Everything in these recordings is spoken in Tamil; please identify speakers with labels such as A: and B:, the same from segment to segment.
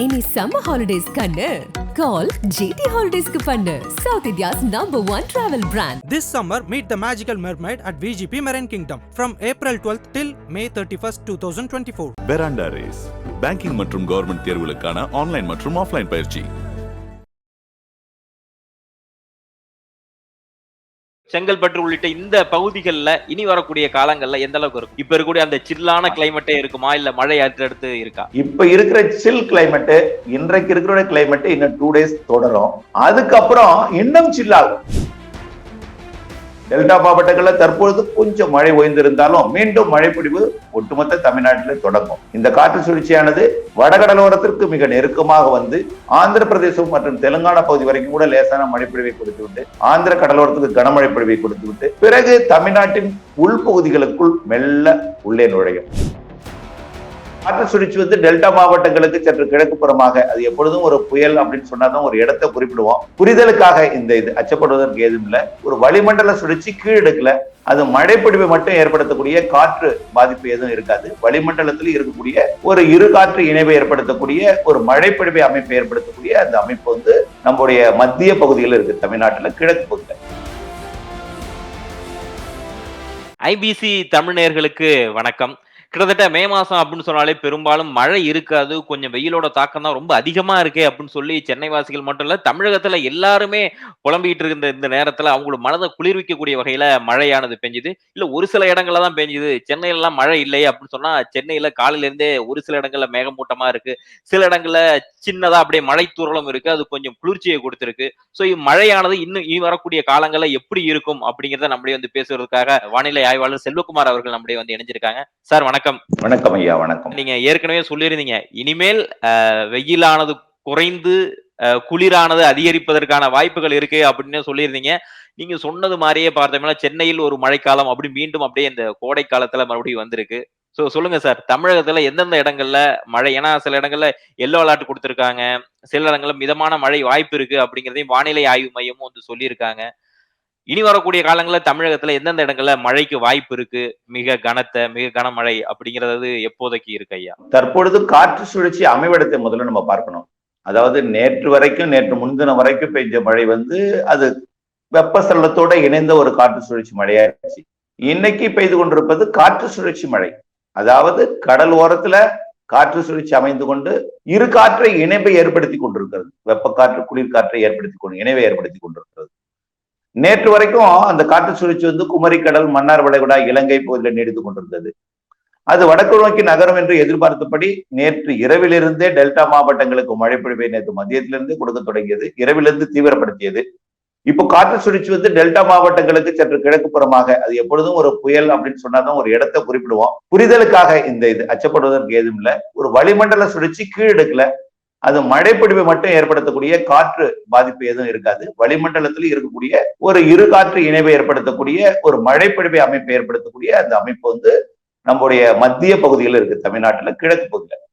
A: இனி சம்மர் ஹாலிடேஸ் கண்ணு. கால் ஜிடி ஹாலிடேஸ்க்கு பண்ணு. South India's number one travel brand
B: This summer, meet the magical mermaid at VGP Marine Kingdom from April 12th till May 31st, 2024.
C: Veranda race banking மற்றும் கவர்மெண்ட் தேர்வுகளுக்கான ஆன்லைன் மற்றும் ஆஃப்லைன் பயிற்சி.
D: செங்கல்பட்டு உள்ளிட்ட இந்த பகுதிகளில் இனி வரக்கூடிய காலங்கள்ல எந்த அளவுக்கு இருக்கும்? இப்ப இருக்கக்கூடிய அந்த சில்லான கிளைமேட்டே இருக்குமா? இல்ல மழை அடுத்தடுத்து இருக்கா?
E: இப்ப இருக்கிற சில் கிளைமேட் இன்றைக்கு இருக்கிற கிளைமேட் இன்னும் டூ டேஸ் தொடரும். அதுக்கப்புறம் இன்னும் சில்லாகும் டெல்டா மாவட்டங்களில் தற்பொழுது கொஞ்சம் மழை ஓய்ந்திருந்தாலும் மீண்டும் மழைப்பிடிவு ஒட்டுமொத்த தமிழ்நாட்டில் தொடங்கும். இந்த காற்று சுழற்சியானது வடகடலோரத்திற்கு மிக நெருக்கமாக வந்து ஆந்திர பிரதேசம் மற்றும் தெலுங்கானா பகுதி வரைக்கும் கூட லேசான மழைப்பொழிவை கொடுத்து விட்டு ஆந்திர கடலோரத்துக்கு கனமழை பொழிவை கொடுத்து விட்டு பிறகு தமிழ்நாட்டின் உள்பகுதிகளுக்குள் மெல்ல உள்ளே நுழையும். காற்று சுழற்சி வந்து டெல்டா மாவட்டங்களுக்கு சற்று கிழக்கு புறமாக அது எப்பொழுதும் ஒரு புயல் அப்படின்னு சொன்னாதான் ஒரு இடத்தை குறிப்பிடுவோம். புரிதலுக்காக இந்த இது அச்சப்படுவதற்கு ஏதும் இல்லை. ஒரு வளிமண்டல சுழற்சி கீழடுக்கல அது மழைப்பிடிவை மட்டும் ஏற்படுத்தக்கூடிய காற்று பாதிப்பு எதுவும் இருக்காது. வளிமண்டலத்தில் இருக்கக்கூடிய ஒரு இரு காற்று இணைவை ஏற்படுத்தக்கூடிய ஒரு மழைப்பிடிவை அமைப்பை ஏற்படுத்தக்கூடிய அந்த அமைப்பு வந்து நம்முடைய மத்திய பகுதியில் இருக்கு தமிழ்நாட்டுல கிழக்கு பகுதியில்.
D: ஐபிசி தமிழ் நேயர்களுக்கு வணக்கம். கிட்டத்தட்ட மே மாசம் அப்படின்னு சொன்னாலே பெரும்பாலும் மழை இருக்காது. கொஞ்சம் வெயிலோட தாக்கம் தான் ரொம்ப அதிகமா இருக்கே அப்படின்னு சொல்லி சென்னை வாசிகள் மட்டும் இல்ல தமிழகத்துல எல்லாருமே புலம்பிட்டு இருந்த இந்த நேரத்துல அவங்களோட மனதை குளிர்விக்கக்கூடிய வகையில மழையானது பெஞ்சுது. இல்ல ஒரு சில இடங்கள்ல தான் பெஞ்சுது. சென்னையில எல்லாம் மழை இல்லையே அப்படின்னு சொன்னா சென்னையில காலையில இருந்தே ஒரு சில இடங்கள்ல மேகமூட்டமா இருக்கு. சில இடங்கள்ல சின்னதா அப்படியே மழை தூரலும் இருக்கு. அது கொஞ்சம் குளிர்ச்சியை கொடுத்திருக்கு. சோ மழையானது இன்னும் இனி வரக்கூடிய காலங்கள்ல எப்படி இருக்கும் அப்படிங்கறத நம்மளே வந்து பேசுறதுக்காக வானிலை ஆய்வாளர் செல்வகுமார் அவர்கள் நம்மளே வந்து இணைஞ்சிருக்காங்க. சார் வணக்கம்.
E: வணக்கம். ஐயா வணக்கம்.
D: நீங்க ஏற்கனவே சொல்லியிருந்தீங்க. இனிமேல் வெயிலானது குறைந்து குளிரானது அதிகரிப்பதற்கான வாய்ப்புகள் இருக்கு அப்படின்னு சொல்லியிருந்தீங்க. நீங்க சொன்னது மாதிரியே பார்த்தோம்னா சென்னையில் ஒரு மழைக்காலம் அப்படி மீண்டும் அப்படியே இந்த கோடை காலத்துல மறுபடியும் வந்திருக்கு. சோ சொல்லுங்க சார் தமிழகத்துல எந்தெந்த இடங்கள்ல மழை? ஏன்னா சில இடங்கள்ல எல்லோ அலர்ட் கொடுத்திருக்காங்க. சில இடங்கள்ல மிதமான மழை வாய்ப்பு இருக்கு அப்படிங்கிறதையும் வானிலை ஆய்வு மையமும் வந்து சொல்லியிருக்காங்க. இனி வரக்கூடிய காலங்களில் தமிழகத்துல எந்தெந்த இடங்கள்ல மழைக்கு வாய்ப்பு இருக்கு? மிக கனத்த மிக கனமழை அப்படிங்கிறது எப்போதைக்கு இருக்கு ஐயா?
E: தற்பொழுது காற்று சுழற்சி அமைவிடத்தை முதல்ல நம்ம பார்க்கணும். அதாவது நேற்று வரைக்கும் நேற்று முன்தினம் வரைக்கும் பெய்த மழை வந்து அது வெப்பசலனத்தோட இணைந்த ஒரு காற்று சுழற்சி மழையா இருந்துச்சு இன்னைக்கு பெய்து கொண்டிருப்பது காற்று சுழற்சி மழை. அதாவது கடல் ஓரத்துல காற்று சுழற்சி அமைந்து கொண்டு இரு காற்றை இணைப்பை ஏற்படுத்தி கொண்டிருக்கிறது. வெப்ப காற்று குளிர் காற்றை ஏற்படுத்தி கொண்டு இணைவை ஏற்படுத்தி கொண்டிருக்கிறது. நேற்று வரைக்கும் அந்த காற்று சுழற்சி வந்து குமரிக்கடல் மன்னார் வளைகுடா இலங்கை பகுதியில் நீடித்துக் கொண்டிருந்தது. அது வடக்கு நோக்கி நகரும் என்று எதிர்பார்த்தபடி நேற்று இரவிலிருந்தே டெல்டா மாவட்டங்களுக்கு மழை பொழிவை நேற்று மதியத்திலிருந்து கொடுக்க தொடங்கியது. இரவிலிருந்து தீவிரப்படுத்தியது. இப்போ காற்று சுழற்சி வந்து டெல்டா மாவட்டங்களுக்கு சற்று கிழக்கு புறமாக. அது எப்பொழுதும் ஒரு புயல் அப்படின்னு சொன்னாதான் ஒரு இடத்தை குறிப்பிடுவோம். புரிதலுக்காக இந்த இது அச்சப்படுவதற்கு ஏதும் இல்லை. ஒரு வளிமண்டல சுழற்சி கீழடுக்கல அது மழைப்பொழிவை மட்டும் ஏற்படுத்தக்கூடிய காற்று பாதிப்பு எதுவும் இருக்காது. வளிமண்டலத்தில் இருக்கக்கூடிய ஒரு இரு காற்று இணைவை ஏற்படுத்தக்கூடிய ஒரு மழைப்பிடிவை அமைப்பை ஏற்படுத்தக்கூடிய அந்த அமைப்பு வந்து நம்முடைய மத்திய பகுதியில் இருக்கு தமிழ்நாட்டுல கிழக்கு பகுதியில்.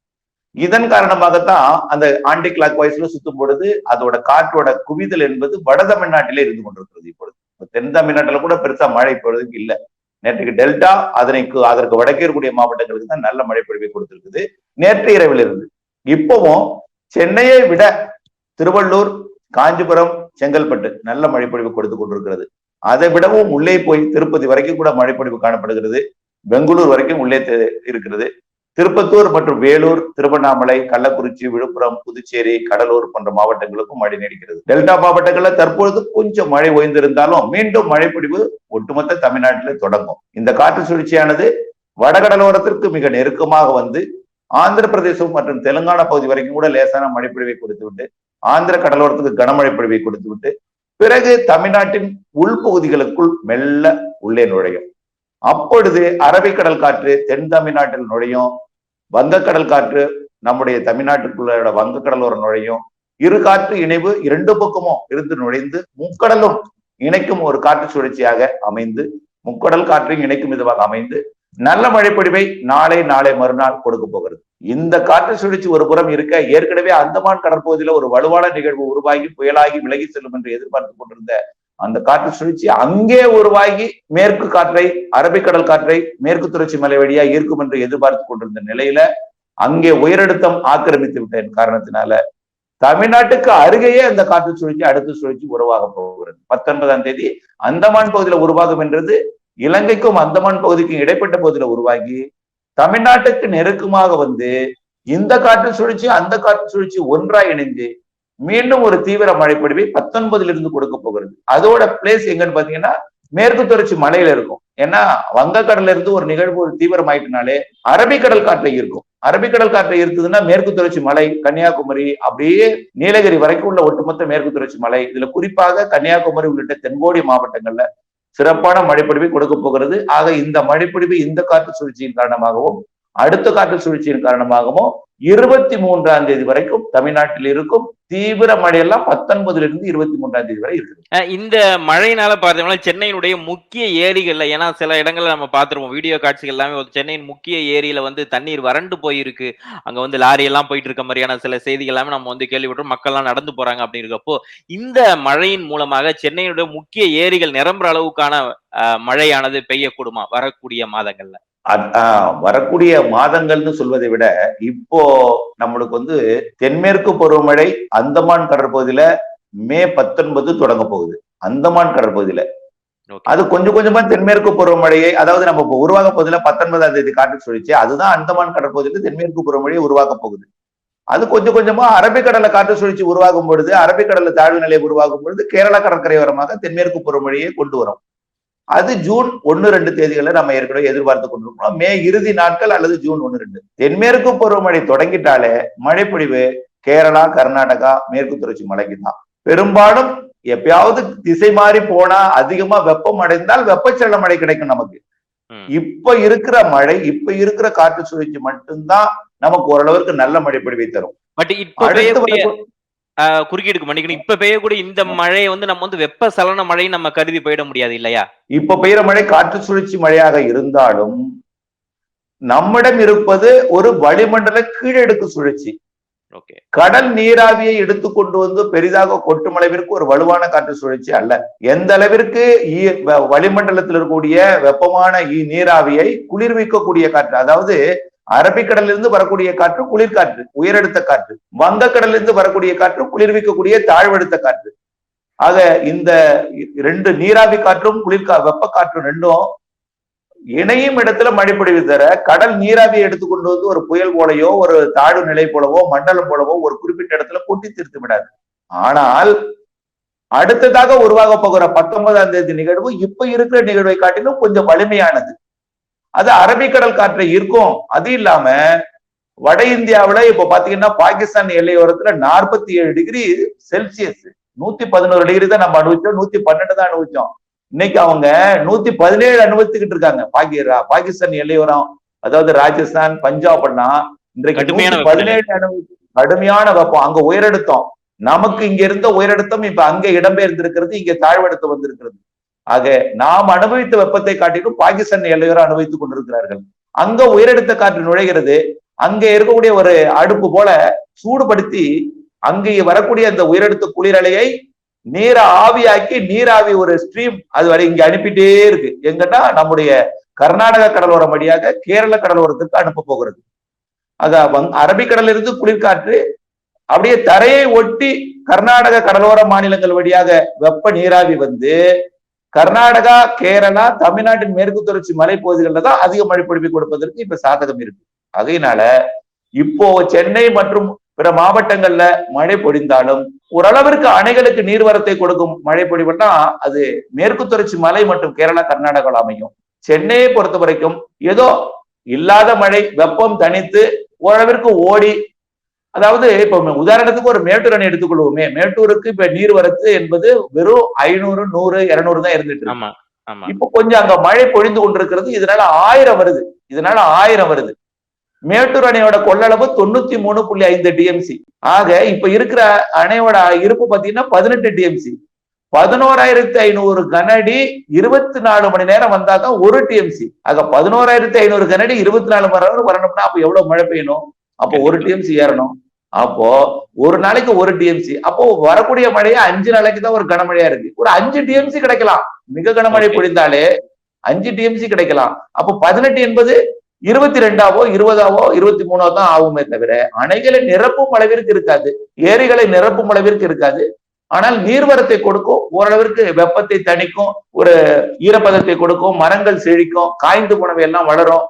E: இதன் காரணமாகத்தான் அந்த ஆண்டி கிளாக் வைஸ்ல சுத்தும் பொழுது அதோட காற்றோட குவிதல் என்பது வட தமிழ்நாட்டிலே இருந்து கொண்டிருக்கிறது இப்பொழுது. இப்ப தென் தமிழ்நாட்டில் கூட பெருசா மழை இப்பொழுதுக்கு இல்லை. நேற்றுக்கு டெல்டா அதனைக்கு அதற்கு வடக்கே இருக்கக்கூடிய மாவட்டங்களுக்கு தான் நல்ல மழை பொழிவை கொடுத்திருக்குது. நேற்று இரவில் இருந்து இப்பவும் சென்னையை விட திருவள்ளூர் காஞ்சிபுரம் செங்கல்பட்டு நல்ல மழைப்பொழிவு கொடுத்து கொண்டிருக்கிறது. அதை விடவும் உள்ளே போய் திருப்பதி வரைக்கும் கூட மழைப்பொழிவு காணப்படுகிறது. பெங்களூர் வரைக்கும் உள்ளே தெ- இருக்கிறது. திருப்பத்தூர் மற்றும் வேலூர் திருவண்ணாமலை கள்ளக்குறிச்சி விழுப்புரம் புதுச்சேரி கடலூர் போன்ற மாவட்டங்களுக்கும் மழை நீடிக்கிறது. டெல்டா மாவட்டங்கள்ல தற்பொழுது கொஞ்சம் மழை ஓய்ந்திருந்தாலும் மீண்டும் மழைப்பொழிவு ஒட்டுமொத்த தமிழ்நாட்டில் தொடங்கும். இந்த காற்று சுழற்சியானது வடகடலோரத்திற்கு மிக நெருக்கமாக வந்து ஆந்திர பிரதேசம் மற்றும் தெலுங்கானா பகுதி வரைக்கும் கூட லேசான மழைப்பொழிவை கொடுத்து விட்டு ஆந்திர கடலோரத்துக்கு கனமழை பொழிவை கொடுத்து விட்டு பிறகு தமிழ்நாட்டின் உள்பகுதிகளுக்குள் மெல்ல உள்ளே நுழையும். அப்பொழுது அரபிக்கடல் காற்று தென் தமிழ்நாட்டில் நுழையும் வங்கக்கடல் காற்று நம்முடைய தமிழ்நாட்டுக்குள்ள வங்கக்கடலோர நுழையும். இரு காற்று இணைவு இரண்டு பக்கமும் இருந்து நுழைந்து முக்கடலும் இணைக்கும் ஒரு காற்று சுழற்சியாக அமைந்து முக்கடல் காற்றையும் இணைக்கும் விதமாக அமைந்து நல்ல மழைப்பொழிவை நாளை நாளை மறுநாள் கொடுக்க போகிறது. இந்த காற்று சுழற்சி ஒரு புறம் இருக்க ஏற்கனவே அந்தமான் கடற்பகுதியில ஒரு வலுவான நிகழ்வு உருவாகி புயலாகி விலகி செல்லும் என்று எதிர்பார்த்து கொண்டிருந்த அந்த காற்று சுழற்சி அங்கே உருவாகி மேற்கு காற்றை அரபிக்கடல் காற்றை மேற்கு தொடர்ச்சி மலை வழியா ஈர்க்கும் என்று எதிர்பார்த்து கொண்டிருந்த நிலையில அங்கே உயரழுத்தம் ஆக்கிரமித்து விட்டேன் காரணத்தினால தமிழ்நாட்டுக்கு அருகேயே அந்த காற்று சுழற்சி அடுத்த சுழற்சி உருவாக போகிறது. பத்தொன்பதாம் தேதி அந்தமான் பகுதியில உருவாகும் என்றது இலங்கைக்கும் அந்தமான் பகுதிக்கும் இடைப்பட்ட பகுதியில உருவாகி தமிழ்நாட்டுக்கு நெருக்கமாக வந்து இந்த காற்று சுழற்சி அந்த காற்று சுழற்சி ஒன்றாய் இணைந்து மீண்டும் ஒரு தீவிர மழைப்பொழிவை பத்தொன்பதுல இருந்து கொடுக்க போகிறது. அதோட பிளேஸ் எங்கன்னு பாத்தீங்கன்னா மேற்கு தொடர்ச்சி மலையில இருக்கும். ஏன்னா வங்கக்கடல்ல இருந்து ஒரு நிகழ்வு ஒரு தீவிரமாயிட்டனாலே அரபிக்கடல் காற்றை இருக்கும். அரபிக்கடல் காற்றை இருக்குதுன்னா மேற்கு தொடர்ச்சி மலை கன்னியாகுமரி அப்படியே நீலகிரி வரைக்கும் உள்ள ஒட்டுமொத்த மேற்கு தொடர்ச்சி மலை. இதுல குறிப்பாக கன்னியாகுமரி உள்ளிட்ட தென்கோடி மாவட்டங்கள்ல சிறப்பான மழைப்பொழிவை கொடுக்க போகிறது. ஆக இந்த மழைப்பொழிவு இந்த காற்று சுழற்சியின் காரணமாகவும் அடுத்த காற்று சுழற்சியின் காரணமாகவும் இருபத்தி மூன்றாம் தேதி வரைக்கும் தமிழ்நாட்டில் இருக்கும். தீவிர மழையெல்லாம் பத்தொன்பதுல இருந்து இருபத்தி மூன்றாம் தேதி வரை இருக்குது.
D: இந்த மழையினால பார்த்தோம்னா சென்னையினுடைய முக்கிய ஏரிகள்ல ஏன்னா சில இடங்கள்ல நம்ம பாத்துருவோம் வீடியோ காட்சிகள் எல்லாமே சென்னையின் முக்கிய ஏரியில வந்து தண்ணீர் வறண்டு போயிருக்கு. அங்க வந்து லாரி எல்லாம் போயிட்டு இருக்க மாதிரியான சில செய்திகள் எல்லாமே நம்ம வந்து கேள்விப்பட்டோம் மக்கள்லாம் நடந்து போறாங்க அப்படிங்கிறப்போ இந்த மழையின் மூலமாக சென்னையினுடைய முக்கிய ஏரிகள் நிரம்புற அளவுக்கான மழையானது பெய்யக்கூடுமா? வரக்கூடிய மாதங்கள்ல.
E: வரக்கூடிய மாதங்கள்னு சொல்வதை விட இப்போ நம்மளுக்கு வந்து தென்மேற்கு பருவமழை அந்தமான் கடற்பகுதியில மே பத்தொன்பது தொடங்க போகுது. அந்தமான் கடற்பகுதியில. அது கொஞ்சம் கொஞ்சமா தென்மேற்கு பருவமழையை அதாவது நம்ம இப்போ உருவாக போகுதுல பத்தொன்பதாம் தேதி காற்று சுழற்சி அதுதான் அந்தமான் கடற்பகுதியில தென்மேற்கு பருவமழையை உருவாக்க போகுது. அது கொஞ்சம் கொஞ்சமா அரபிக்கடல்ல காற்று சுழற்சி உருவாகும் பொழுது அரபிக்கடல்ல தாழ்வு நிலை உருவாகும் பொழுது கேரள கடற்கரையோரமாக தென்மேற்கு பருவமழையை கொண்டு வரும். அது ஜூன் ஒன்னு ரெண்டு தேதிகளை நம்ம ஏற்கனவே எதிர்பார்த்து கொண்டிருக்கிறோம். மே இறுதி நாட்கள் அல்லது ஜூன் ஒன்னு ரெண்டு. தென்மேற்கு பருவமழை தொடங்கிட்டாலே மழைப்பொழிவு கேரளா கர்நாடகா மேற்கு தொடர்ச்சி மலைக்கு தான் பெரும்பாலும் எப்பயாவது திசை மாறி போனா அதிகமா வெப்பம் அடைந்தால் வெப்பச்சலன மழை கிடைக்கும் நமக்கு. இப்ப இருக்கிற மழை இப்ப இருக்கிற காற்று சுழற்சி மட்டும்தான் நமக்கு ஓரளவுக்கு நல்ல மழைப்பொழிவை தரும்.
D: குறுக்கீடுக்கு மன்னிக்கணும். இப்ப பெய்யக்கூடிய இந்த மழையை வந்து நம்ம வந்து வெப்ப சலன மழைன்னு நம்ம கருதி போயிட முடியாது இல்லையா?
E: இப்ப பெய்யுற மழை காற்று சுழற்சி மழையாக இருந்தாலும் நம்மிடம் இருப்பது ஒரு வளிமண்டல கீழடுக்கு சுழற்சி.
D: ஓகே.
E: கடல் நீராவியை எடுத்து கொண்டு வந்து பெரிதாக கொட்டும் அளவிற்கு ஒரு வலுவான காற்று சுழற்சி அல்ல. எந்த அளவிற்கு வளிமண்டலத்தில் இருக்கக்கூடிய வெப்பமான நீராவியை குளிர்விக்கக்கூடிய காற்று அதாவது அரபிக்கடலிருந்து வரக்கூடிய காற்று குளிர்காற்று உயரடுத்த காற்று. வங்கக்கடலிலிருந்து வரக்கூடிய காற்று குளிர்விக்கக்கூடிய தாழ்வெடுத்த காற்று. ஆக இந்த ரெண்டு நீராவி காற்றும் குளிர்கா வெப்ப காற்றும் ரெண்டும் இணையும் இடத்துல மழைப்பொழிவு தர கடல் நீராவியை எடுத்துக்கொண்டு வந்து ஒரு புயல் போலயோ ஒரு தாழ்வு நிலை போலவோ மண்டலம் போலவோ ஒரு குறிப்பிட்ட இடத்துல கொட்டி தீர்த்து விடாது. ஆனால் அடுத்ததாக உருவாக போகிற பத்தொன்பதாம் தேதி நிகழ்வு இப்ப இருக்கிற நிகழ்வை காட்டிலும் கொஞ்சம் வலிமையானது. அது அரபிக்கடல் காற்றை ஈர்க்கும் அது இல்லாம வட இந்தியாவுல இப்ப பாத்தீங்கன்னா பாகிஸ்தான் எல்லையோரத்துல நாற்பத்தி ஏழு டிகிரி செல்சியஸ் நூத்தி பதினோரு டிகிரி தான் நம்ம அனுபவிச்சோம் நூத்தி பன்னெண்டு தான் அனுபவிச்சோம். இன்னைக்கு அவங்க நூத்தி பதினேழு அனுபவிச்சுக்கிட்டு இருக்காங்க. பாகி பாகிஸ்தான் எல்லையோரம் அதாவது ராஜஸ்தான் பஞ்சாப் எல்லாம் இன்றைக்கு பதினேழு அனுபவிச்சு கடுமையான வெப்பம். அங்க உயரழுத்தம். நமக்கு இங்க இருந்த உயரழுத்தம் இப்ப அங்க இடம்பெயர்ந்திருக்கிறது இங்க தாழ்வடுத்து வந்திருக்கிறது. ஆக நாம் அனுபவித்த வெப்பத்தை காட்டிலும் பாகிஸ்தான் எல்லையோர அனுபவித்துக் கொண்டிருக்கிறார்கள். அங்க உயரழுத்த காற்று நுழைகிறது. அங்க இருக்கக்கூடிய ஒரு அடுப்பு போல சூடுபடுத்தி அங்கே வரக்கூடிய அந்த உயரழுத்த குளிரலையை நீரை ஆவியாக்கி நீராவி ஒரு ஸ்ட்ரீம் அது வரை இங்க அனுப்பிட்டே இருக்கு. எங்கன்னா நம்முடைய கர்நாடக கடலோரம் வழியாக கேரள கடலோரத்துக்கு அனுப்ப போகிறது. அத அரபிக்கடலிருந்து இருந்து குளிர்காற்று அப்படியே தரையை ஒட்டி கர்நாடக கடலோர மாநிலங்கள் வழியாக வெப்ப நீராவி வந்து கர்நாடகா கேரளா தமிழ்நாட்டின் மேற்கு தொடர்ச்சி மலைப்பகுதிகளில் தான் அதிக மழை பொழிவு கொடுப்பதற்கு இப்ப சாதகம் இருக்கு. அதையினால இப்போ சென்னை மற்றும் பிற மாவட்டங்கள்ல மழை பொழிந்தாலும் ஓரளவிற்கு அணைகளுக்கு நீர்வரத்தை கொடுக்கும் மழை பொழிவுன்னா அது மேற்கு தொடர்ச்சி மலை மற்றும் கேரளா கர்நாடகாவில் அமையும். சென்னையை பொறுத்த வரைக்கும் ஏதோ இல்லாத மழை வெப்பம் தனித்து ஓரளவிற்கு ஓடி அதாவது இப்ப உதாரணத்துக்கு ஒரு மேட்டூர் அணை எடுத்துக்கொள்வோமே. மேட்டூருக்கு இப்ப நீர்வரத்து என்பது வெறும் ஐநூறு நூறு இருநூறு தான் இருந்துட்டு இப்ப கொஞ்சம் அங்க மழை பொழிந்து கொண்டிருக்கிறது இதனால ஆயிரம் வருது. இதனால ஆயிரம் வருது. மேட்டூர் அணையோட கொள்ளளவு தொண்ணூத்தி மூணு புள்ளி ஐந்து டிஎம்சி. ஆக இப்ப இருக்கிற அணையோட இருப்பு பாத்தீங்கன்னா பதினெட்டு டிஎம்சி. பதினோராயிரத்தி ஐநூறு கனஅடி இருபத்தி நாலு மணி நேரம் வந்தாதான் ஒரு டிஎம்சி. ஆக பதினோராயிரத்தி ஐநூறு கனஅடி இருபத்தி நாலு மணி நேரம் வரணும்னா அப்ப எவ்வளவு மழை பெய்யணும்? அப்போ ஒரு டிஎம்சி ஏறணும். அப்போ ஒரு நாளைக்கு ஒரு டிஎம்சி அப்போ வரக்கூடிய மழையே அஞ்சு நாளைக்கு தான் ஒரு கனமழையா இருக்கு. ஒரு அஞ்சு டிஎம்சி கிடைக்கலாம். மிக கனமழை. பொழிந்தாலே அஞ்சு டிஎம்சி கிடைக்கலாம். அப்போ பதினெட்டு என்பது இருபத்தி ரெண்டாவோ இருபதாவோ இருபத்தி மூணாவோ தான் ஆகுமே தவிர அணைகளை நிரப்பும் அளவிற்கு இருக்காது. ஏரிகளை நிரப்பும் அளவிற்கு இருக்காது. ஆனால் நீர்வரத்தை கொடுக்கும் ஓரளவிற்கு வெப்பத்தை தணிக்கும் ஒரு ஈரப்பதத்தை கொடுக்கும் மரங்கள் செழிக்கும் காய்ந்து போனவை எல்லாம் வளரும்.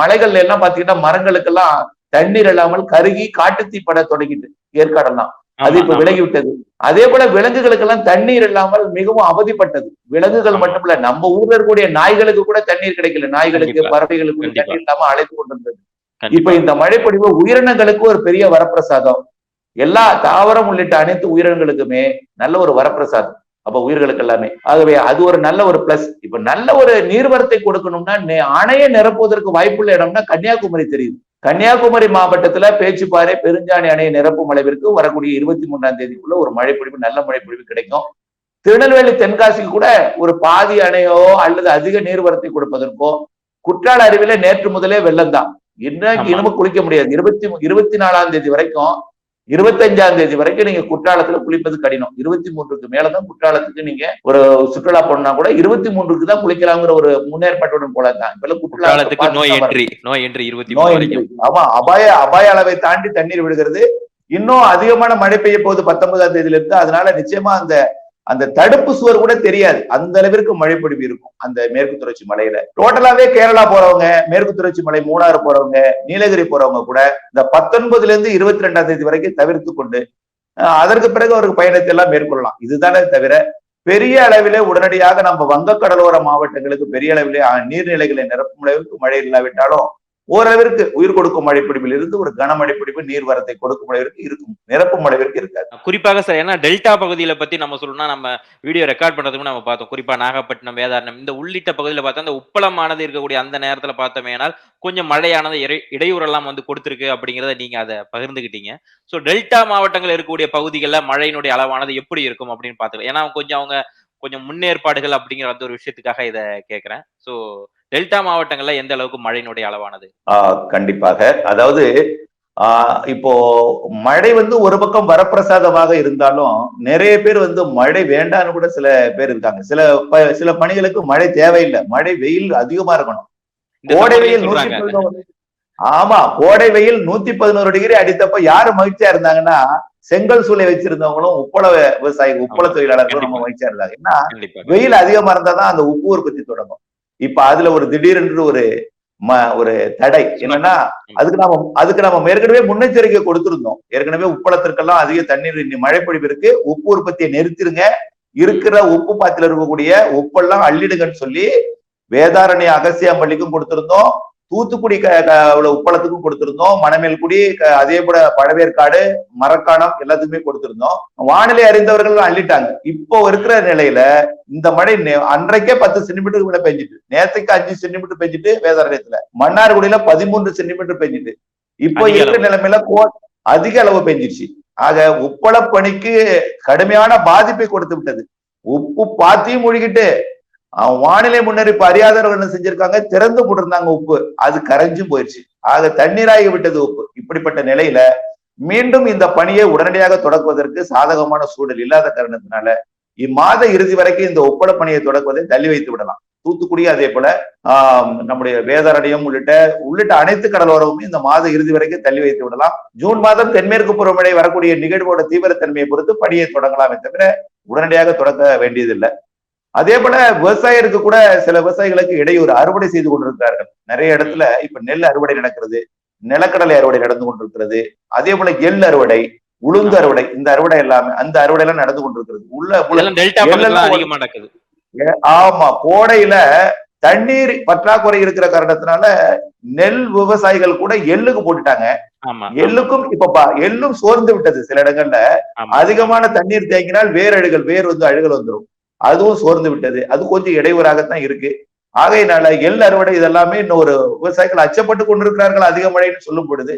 E: மலைகள்ல எல்லாம் பாத்தீங்கன்னா மரங்களுக்கெல்லாம் தண்ணீர் இல்லாமல் கருகி காட்டுத்தீ பட தொடங்கிட்டு ஏற்காடெல்லாம். அது இப்ப விலகி விட்டது அதே போல விலங்குகளுக்கெல்லாம் தண்ணீர் இல்லாமல் மிகவும் அவதிப்பட்டது. விலங்குகள்
D: ஆமா.
E: மட்டுமல்ல நம்ம ஊர்ல இருக்கக்கூடிய நாய்களுக்கு கூட தண்ணீர் கிடைக்கல. நாய்களுக்கு. பறவைகளுக்கு. தண்ணீர் இல்லாம அழைத்து கொண்டிருந்தது. இப்ப. இந்த மழைப்பொழிவு உயிரினங்களுக்கு ஒரு பெரிய வரப்பிரசாதம். எல்லா தாவரம் உள்ளிட்ட அனைத்து உயிரினங்களுக்குமே நல்ல ஒரு வரப்பிரசாதம். அப்ப உயிர்களுக்கு எல்லாமே. ஆகவே அது ஒரு நல்ல ஒரு பிளஸ் இப்ப நல்ல ஒரு நீர்வரத்தை கொடுக்கணும்னா அணையை நிரப்புவதற்கு வாய்ப்புள்ள இடம்னா கன்னியாகுமரி தெரியுது. கன்னியாகுமரி மாவட்டத்துல பேச்சுப்பாறை பெருஞ்சாணி அணையை நிரப்பும் அளவிற்கு வரக்கூடிய இருபத்தி மூன்றாம் தேதிக்குள்ள ஒரு மழைப்பொழிவு நல்ல மழைப்பொழிவு கிடைக்கும். திருநெல்வேலி தென்காசிக்கு கூட ஒரு பாதி அணையோ அல்லது அதிக நீர்வரத்தை கொடுப்பதற்கோ குற்றால அருவில நேற்று முதலே வெள்ளம் தான் இன்னைக்கு. இனிமே குளிக்க முடியாது. இருபத்தி இருபத்தி நாலாம் தேதி வரைக்கும் இருபத்தஞ்சாம் தேதி வரைக்கும் நீங்க குற்றாலத்துல குளிப்பது கடினம். இருபத்தி மூன்றுக்கு மேலதான் குற்றாலத்துக்கு நீங்க ஒரு சுற்றுலா போனா கூட இருபத்தி மூன்றுக்கு தான் குளிக்கலாங்கிற ஒரு முன்னேற்பாட்டுடன் போல தான் இப்ப
D: குற்றாலத்துக்கு நோ
E: பார்த்து தான்
D: என்ட்ரி நோ என்ட்ரி இருபத்தி
E: ஆமா அபாய அபாய அளவை தாண்டி தண்ணீர் விடுகிறது. இன்னும் அதிகமான மழை பெய்ய போகுது பத்தொன்பதாம் தேதியில இருந்து அதனால நிச்சயமா அந்த அந்த தடுப்பு சுவர் கூட தெரியாது. அந்த அளவிற்கு மழை பொழிவு இருக்கும். அந்த மேற்கு தொடர்ச்சி மலையில. டோட்டலாவே கேரளா போறவங்க மேற்கு தொடர்ச்சி மலை மூணாறு போறவங்க நீலகிரி போறவங்க கூட இந்த பத்தொன்பதுல இருந்து இருபத்தி ரெண்டாம் தேதி வரைக்கும் தவிர்த்து கொண்டு அதற்கு பிறகு அவருக்கு பயணத்தை எல்லாம் மேற்கொள்ளலாம். இதுதானே தவிர பெரிய அளவிலே உடனடியாக நம்ம வங்க கடலோர மாவட்டங்களுக்கு பெரிய அளவிலே நீர்நிலைகளை நிரப்பும் அளவிற்கு மழை இல்லாவிட்டாலும் ஓரளவிற்கு உயிர் கொடுக்கும் மழைப்பிடிப்பில் இருந்து ஒரு கனமழை பிடிப்பு நீர்வரத்தை கொடுக்கும் அளவிற்கு இருக்கும். நிரப்பும் அளவிற்கு இருக்காது.
D: குறிப்பாக சார் ஏன்னா டெல்டா பகுதியில பத்தி நம்ம சொல்லணும்னா நம்ம வீடியோ ரெக்கார்ட் பண்றதுக்கு நம்ம பார்த்தோம். குறிப்பா நாகப்பட்டினம் வேதாரணம் இந்த உள்ளிட்ட பகுதியில பார்த்தா அந்த உப்பளமானது இருக்கக்கூடிய அந்த நேரத்துல பார்த்தோமேனால் கொஞ்சம் மழையானது இடையூறெல்லாம் வந்து கொடுத்துருக்கு அப்படிங்கிறத நீங்க அதை பகிர்ந்துகிட்டீங்க. ஸோ டெல்டா மாவட்டங்கள் இருக்கக்கூடிய பகுதிகளில் மழையினுடைய அளவானது எப்படி இருக்கும் அப்படின்னு பார்த்துக்கலாம். ஏன்னா கொஞ்சம் அவங்க கொஞ்சம் முன்னேற்பாடுகள் அப்படிங்கிற அந்த ஒரு விஷயத்துக்காக இதை கேட்குறேன். ஸோ டெல்டா மாவட்டங்கள்ல எந்த அளவுக்கு மழையினுடைய அளவானது?
E: கண்டிப்பாக. அதாவது ஆஹ் இப்போ மழை வந்து ஒரு பக்கம் வரப்பிரசாதமாக இருந்தாலும் நிறைய பேர் வந்து மழை வேண்டான்னு கூட சில பேர் இருக்காங்க. சில சில பணிகளுக்கு மழை தேவையில்லை. மழை வெயில் அதிகமா இருக்கணும். கோடை வெயில் நூத்தி ஆமா கோடை வெயில் நூத்தி பதினோரு டிகிரி அடித்தப்ப யாரு மகிழ்ச்சியா இருந்தாங்கன்னா செங்கல் சூளை வச்சிருந்தவங்களும் உப்பள விவசாயி உப்பள தொழிலாளர்களும் நம்ம. மகிழ்ச்சியா இருந்தாங்க. ஏன்னா வெயில் அதிகமா இருந்தாதான் அந்த உப்பு உற்பத்தி தொடங்கும். இப்ப அதுல ஒரு திடீரென்று ஒரு ஒரு தடை. என்னன்னா அதுக்கு நாம அதுக்கு நம்ம ஏற்கனவே முன்னெச்சரிக்கை கொடுத்திருந்தோம். ஏற்கனவே உப்பளத்திற்கெல்லாம் அதிக தண்ணீர் இன்னி மழைப்பொழிவு இருக்கு. உப்பு உற்பத்தியை நிறுத்திருங்க. இருக்கிற உப்பு பாத்தில இருக்கக்கூடிய உப்பெல்லாம் அள்ளிடுங்கன்னு சொல்லி வேதாரண்ய அகசியாம்பள்ளிக்கும் கொடுத்திருந்தோம். தூத்துக்குடி உப்பளத்துக்கும் கொடுத்திருந்தோம். மணமேல்குடி அதே போல பழவேற்காடு மரக்காணம் எல்லாத்துக்குமே கொடுத்திருந்தோம். வானிலை அறிந்தவர்கள் அள்ளிட்டாங்க. இப்போ இருக்கிற நிலையில இந்த மழை அன்றைக்கே பத்து சென்டிமீட்டர் மேல பெஞ்சிட்டு நேத்துக்கு அஞ்சு சென்டிமீட்டர் பெஞ்சிட்டு வேதாரண்யத்துல. மன்னார்குடியில பதிமூன்று சென்டிமீட்டர் பெஞ்சிட்டு இப்போ இருக்கிற. நிலைமையில கோ அதிக அளவு பெஞ்சிருச்சு. ஆக உப்பள பணிக்கு கடுமையான பாதிப்பை கொடுத்து விட்டது. உப்பு பாத்தியும் மூழ்கிட்டு வானிலை முன்னறிப்பு அறியாதவர்கள் என்ன செஞ்சிருக்காங்க? திறந்து போட்டிருந்தாங்க உப்பு. அது கரைஞ்சும் போயிடுச்சு ஆக தண்ணீராகி விட்டது உப்பு. இப்படிப்பட்ட நிலையில மீண்டும் இந்த பணியை உடனடியாக தொடக்குவதற்கு சாதகமான சூழல் இல்லாத காரணத்தினால இம்மாத இறுதி வரைக்கும் இந்த ஒப்பட பணியை தொடக்குவதை தள்ளி வைத்து விடலாம். தூத்துக்குடி அதே போல ஆஹ் நம்முடைய வேதாரண்யம் உள்ளிட்ட உள்ளிட்ட அனைத்து கடலோரமும் இந்த மாத இறுதி வரைக்கும் தள்ளி வைத்து விடலாம். ஜூன் மாதம் தென்மேற்கு பருவமழை வரக்கூடிய நிகழ்வோட தீவிரத்தன்மையை பொறுத்து பணியை தொடங்கலாமே தவிர உடனடியாக தொடக்க வேண்டியதில்லை. அதே போல விவசாயிகளுக்கு கூட சில விவசாயிகளுக்கு இடையூறு அறுவடை செய்து கொண்டிருக்கிறார்கள். நிறைய இடத்துல இப்ப நெல் அறுவடை நடக்கிறது நிலக்கடலை அறுவடை நடந்து கொண்டிருக்கிறது அதே போல எள் அறுவடை உளுந்து அறுவடை இந்த அறுவடை எல்லாமே அந்த அறுவடை எல்லாம் நடந்து கொண்டிருக்கிறது. உள்ள ஆமா கோடையில தண்ணீர் பற்றாக்குறை இருக்கிற காரணத்தினால நெல் விவசாயிகள் கூட எள்ளுக்கு போட்டுட்டாங்க. எள்ளுக்கும் இப்ப எள்ளும் சோர்ந்து விட்டது சில இடங்கள்ல. அதிகமான தண்ணீர் தேங்கினால் வேர் அழுகல் வேர் வந்து அழுகல் வந்துடும் அதுவும் சோர்ந்து விட்டது. அது கொஞ்சம் இடையூறாகத்தான் இருக்கு. ஆகையினால எள் அறுவடை இதெல்லாமே இன்னும் ஒரு விவசாயிகள் அச்சப்பட்டு கொண்டிருக்கிறார்கள் அதிக மழைன்னு சொல்லும் பொழுது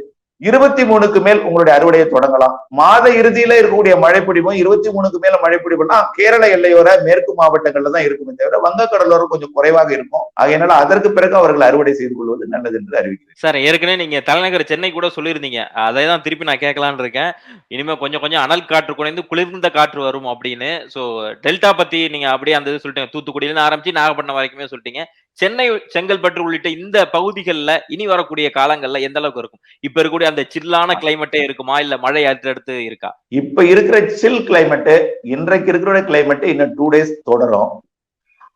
E: இருபத்தி மூணுக்கு மேல் உங்களுடைய அறுவடையை தொடங்கலாம். மாத இறுதியில இருக்கக்கூடிய மழைப்பிடிப்பும் இருபத்தி மூணுக்கு மேல மழைப்பிடிப்புனா கேரள எல்லையோர மேற்கு மாவட்டங்கள்ல தான் இருக்குமே தவிர வங்கக்கடலோரம் கொஞ்சம் குறைவாக இருக்கும். அதனால அதற்கு பிறகு அவர்கள் அறுவடை செய்து கொள்வது நல்லது என்று அறிவிக்கிறேன்.
D: சார் ஏற்கனவே நீங்க தலைநகர் சென்னை கூட சொல்லியிருந்தீங்க. அதை தான் திருப்பி நான் கேட்கலான்னு இருக்கேன். இனிமே கொஞ்சம் கொஞ்சம் அனல் காற்று குறைந்து குளிர்ந்த காற்று வரும் அப்படின்னு. ஸோ டெல்டா பத்தி நீங்க அப்படியே அந்த இது சொல்லிட்டீங்க. தூத்துக்குடியில ஆரம்பிச்சு நாகப்பட்டினம் வரைக்குமே சொல்லிட்டீங்க. சென்னை செங்கல்பட்டு உள்ளிட்ட இந்த பகுதிகளில் இனி வரக்கூடிய காலங்கள்ல எந்த அளவுக்கு இருக்கும்? இப்ப இருக்கக்கூடிய அந்த சில்லான கிளைமேட்டே இருக்குமா? இல்ல மழை அடுத்தடுத்து இருக்கா?
E: இப்ப இருக்கிற சில் கிளைமேட் இன்றைக்கு இருக்கிற கிளைமேட் இன்னும் டூ டேஸ் தொடரும்.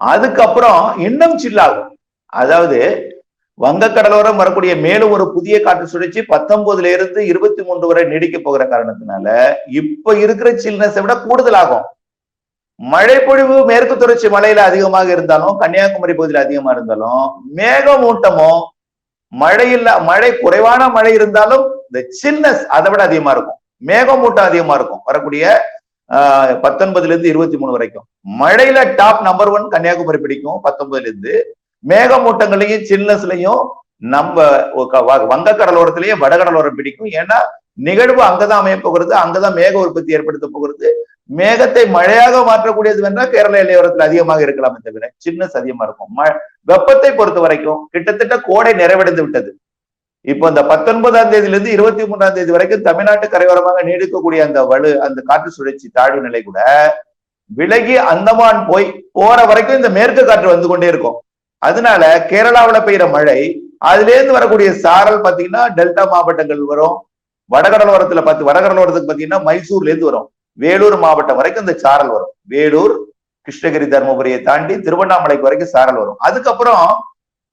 E: அதுக்கப்புறம் இன்னும் சில்லாகும் ஆகும். அதாவது வங்கக்கடலோரம் வரக்கூடிய மேலும் ஒரு புதிய காற்று சுழற்சி பத்தொன்பதுல இருந்து இருபத்தி மூன்று வரை நீடிக்க போகிற காரணத்தினால இப்ப இருக்கிற சில்னஸை விட கூடுதலாகும். மழைப்பொழிவு மேற்கு தொடர்ச்சி மலையில அதிகமாக இருந்தாலும் கன்னியாகுமரி பகுதியில் அதிகமா இருந்தாலும் மேகமூட்டமோ மழை இல்ல மழை குறைவான மழை இருந்தாலும் இந்த சில்னஸ் அதை விட அதிகமா இருக்கும். மேகமூட்டம் அதிகமா இருக்கும். வரக்கூடிய ஆஹ், பத்தொன்பதுல இருந்து இருபத்தி மூணு வரைக்கும். மழையில டாப் நம்பர் ஒன் கன்னியாகுமரி பிடிக்கும் பத்தொன்பதுல இருந்து மேகமூட்டங்களையும் சில்னஸ்லயும் நம்ம வங்க கடலோரத்திலேயே வடகடலோரம் பிடிக்கும். ஏன்னா நிகழ்வு அங்கதான் அமைய போகிறது அங்கதான் மேக உற்பத்தி ஏற்படுத்த போகிறது. மேகத்தை மழையாக மாற்றக்கூடியது என்றால் கேரள எல்லையோரத்தில் அதிகமாக இருக்கலாமே தவிர சின்னஸ் அதிகமா இருக்கும். வெப்பத்தை பொறுத்த வரைக்கும் கிட்டத்தட்ட கோடை நிறைவடைந்து விட்டது. இப்போ அந்த பத்தொன்பதாம் தேதியிலிருந்து இருபத்தி மூன்றாம் தேதி வரைக்கும் தமிழ்நாட்டு கரையோரமாக நீடிக்கக்கூடிய அந்த வலு அந்த காற்று சுழற்சி தாழ்வு நிலை கூட விலகி அந்தமான் போய் போற வரைக்கும் இந்த மேற்கு காற்று வந்து கொண்டே இருக்கும். அதனால கேரளாவில் பெய்யற மழை அதுல இருந்து வரக்கூடிய சாரல் பாத்தீங்கன்னா டெல்டா மாவட்டங்கள் வரும். வடகடலோரத்துல பார்த்து வடகடலோரத்துக்கு பாத்தீங்கன்னா மைசூர்ல இருந்து வரும். வேலூர் மாவட்டம் வரைக்கும் இந்த சாரல் வரும். வேலூர் கிருஷ்ணகிரி தர்மபுரியை தாண்டி திருவண்ணாமலைக்கு வரைக்கும் சாரல் வரும். அதுக்கப்புறம்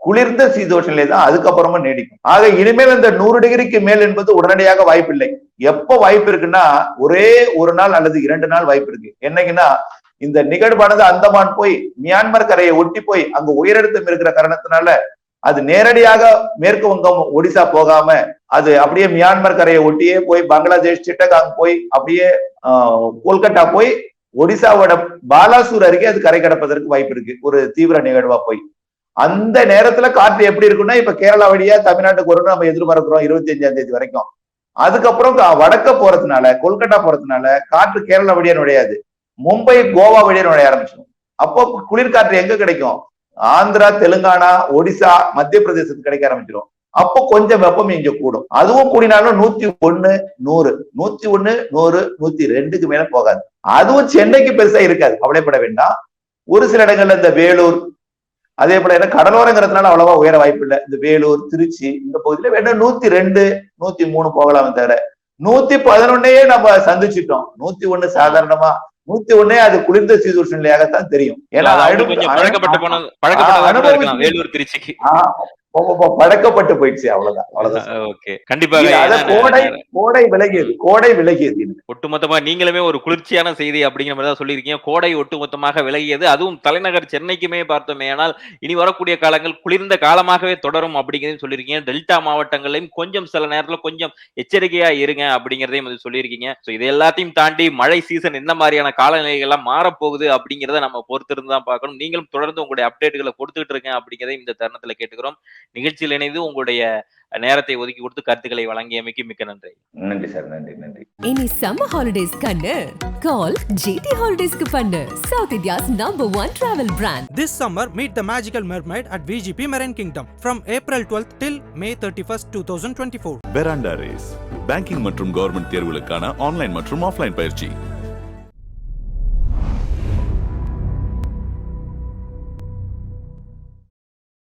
E: குளிர்ந்த சீதோஷ தான் அதுக்கப்புறமா நீடிக்கும். ஆக இனிமேல் இந்த நூறு டிகிரிக்கு மேல் என்பது உடனடியாக வாய்ப்பில்லை. எப்ப வாய்ப்பு இருக்குன்னா ஒரே ஒரு நாள் அல்லது இரண்டு நாள் வாய்ப்பு இருக்கு. என்னைக்குன்னா இந்த நிகழ்வானது அந்தமான் போய் மியான்மர் கரையை ஒட்டி போய் அங்க உயரழுத்தம் இருக்கிற காரணத்தினால அது நேரடியாக மேற்கு வங்கம் ஒடிசா போகாம அது அப்படியே மியான்மர் கரையை ஒட்டியே போய் பங்களாதேஷ் சிட்டகாங் போய் அப்படியே ஆஹ், போய் ஒடிசாவோட பாலாசூர் அருகே அது கரை கடப்பதற்கு வாய்ப்பு இருக்கு. ஒரு தீவிர நிகழ்வா போய். அந்த நேரத்துல காற்று எப்படி இருக்குன்னா இப்ப கேரளா வழியா தமிழ்நாட்டுக்கு வரும்னு நம்ம எதிர்பார்க்கிறோம் இருபத்தி அஞ்சாம் தேதி வரைக்கும். அதுக்கப்புறம் வடக்க போறதுனால கொல்கட்டா போறதுனால காற்று கேரளா வழியா நுழையாது. மும்பை கோவா வழியா நுழைய ஆரம்பிச்சிடும். அப்போ குளிர்காற்று எங்க கிடைக்கும்? ஆந்திரா தெலுங்கானா ஒடிசா மத்திய பிரதேசத்துக்கு கிடைக்க ஆரம்பிச்சிடும். அப்போ கொஞ்சம் வெப்பம் இங்க கூடும். அதுவும் கூடினாலும் நூத்தி ஒண்ணு நூறு. நூத்தி ஒண்ணு நூறு நூத்தி ரெண்டுக்கு மேல போகாது. அதுவும் சென்னைக்கு பெருசா இருக்காது. கவலைப்பட வேண்டாம். ஒரு சில இடங்கள்ல இந்த வேலூர் அதே போல என்ன கடலோரங்கிறதுனால அவ்வளவா உயர வாய்ப்பு இல்லை. இந்த வேலூர் திருச்சி இந்த பகுதியில வேணா நூத்தி ரெண்டு நூத்தி மூணு போகலாமே தவிர நூத்தி பதினொன்னையே நம்ம சந்திச்சிட்டோம். நூத்தி ஒண்ணு சாதாரணமா நூத்தி ஒண்ணே அது குளிர்ந்த நிலையாகத்தான் தெரியும். ஏன்னா
D: கொஞ்சம் பழக்கப்பட்ட
E: போயிடுச்சு அவ்வளவுதான் அவ்வளவுதான்.
D: ஓகே. கண்டிப்பாக
E: கோடை கோடை விலகியது கோடை விலகியது.
D: ஒட்டுமொத்தமா நீங்களுமே ஒரு குளிர்ச்சியான செய்தி அப்படிங்கிற மாதிரி தான் சொல்லியிருக்கீங்க. கோடை ஒட்டுமொத்தமாக விலகியது. அதுவும் தலைநகர் சென்னைக்குமே பார்த்தோமே ஆனால் இனி வரக்கூடிய காலங்கள் குளிர்ந்த காலமாகவே தொடரும் அப்படிங்கிறதையும் சொல்லியிருக்கீங்க. டெல்டா மாவட்டங்களையும் கொஞ்சம் சில நேரத்துல கொஞ்சம் எச்சரிக்கையா இருங்க அப்படிங்கிறதையும் வந்து சொல்லியிருக்கீங்க. ஸோ இது எல்லாத்தையும் தாண்டி மழை சீசன் என்ன மாதிரியான காலநிலைகள் எல்லாம் மாறப்போகுது அப்படிங்கிறத நம்ம பொறுத்திருந்து தான் பார்க்கணும். நீங்களும் தொடர்ந்து உங்களுடைய அப்டேட்டுகளை கொடுத்துட்டு இருக்கேன் அப்படிங்கிறதையும் இந்த தருணத்துல கேட்டுக்கிறோம். நிகழ்ச்சியில் இணைந்து உங்களுடைய நேரத்தை ஒதுக்கி கொடுத்து கருத்துக்களை வழங்கியமைக்கு மிக்க நன்றி.
E: நன்றி சார் நன்றி நன்றி.
A: இனி சம்மர் ஹாலிடேஸ் கண்ணு. கால் ஜிடி ஹாலிடேஸ்க்கு பண்ணு. South India's number one travel brand
B: This summer, meet the magical mermaid at VGP Marine Kingdom from April 12th till May 31st, 2024.
C: Veranda race banking மற்றும் கவர்மெண்ட் தேர்வுகளுக்கான ஆன்லைன் மற்றும் ஆஃப்லைன் பயிற்சி.